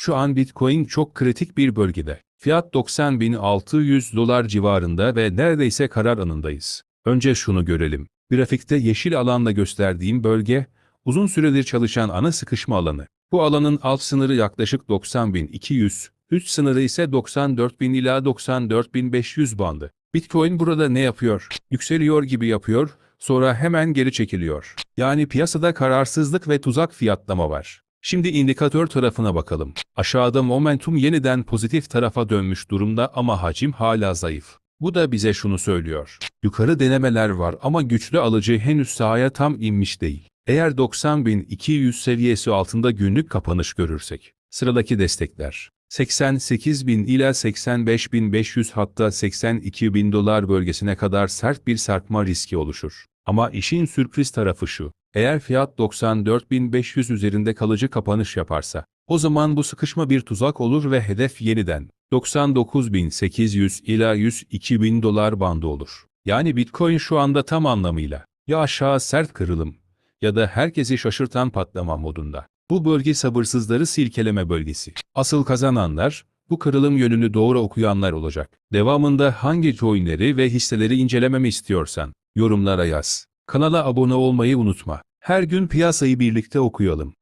Şu an Bitcoin çok kritik bir bölgede. Fiyat 90.600 dolar civarında ve neredeyse karar anındayız. Önce şunu görelim. Grafikte yeşil alanla gösterdiğim bölge, uzun süredir çalışan ana sıkışma alanı. Bu alanın alt sınırı yaklaşık 90.200, üst sınırı ise 94.000 ila 94.500 bandı. Bitcoin burada ne yapıyor? Yükseliyor gibi yapıyor, sonra hemen geri çekiliyor. Yani piyasada kararsızlık ve tuzak fiyatlama var. Şimdi indikatör tarafına bakalım. Aşağıda momentum yeniden pozitif tarafa dönmüş durumda ama hacim hala zayıf. Bu da bize şunu söylüyor. Yukarı denemeler var ama güçlü alıcı henüz sahaya tam inmiş değil. Eğer 90.200 seviyesi altında günlük kapanış görürsek, sıradaki destekler 88.000 ila 85.500 hatta 82.000 dolar bölgesine kadar sert bir sarkma riski oluşur. Ama işin sürpriz tarafı şu. Eğer fiyat 94.500 üzerinde kalıcı kapanış yaparsa, o zaman bu sıkışma bir tuzak olur ve hedef yeniden 99.800 ila 102.000 dolar bandı olur. Yani Bitcoin şu anda tam anlamıyla ya aşağı sert kırılım ya da herkesi şaşırtan patlama modunda. Bu bölge sabırsızları silkeleme bölgesi. Asıl kazananlar, bu kırılım yönünü doğru okuyanlar olacak. Devamında hangi coinleri ve hisseleri incelememi istiyorsan, yorumlara yaz. Kanala abone olmayı unutma. Her gün piyasayı birlikte okuyalım.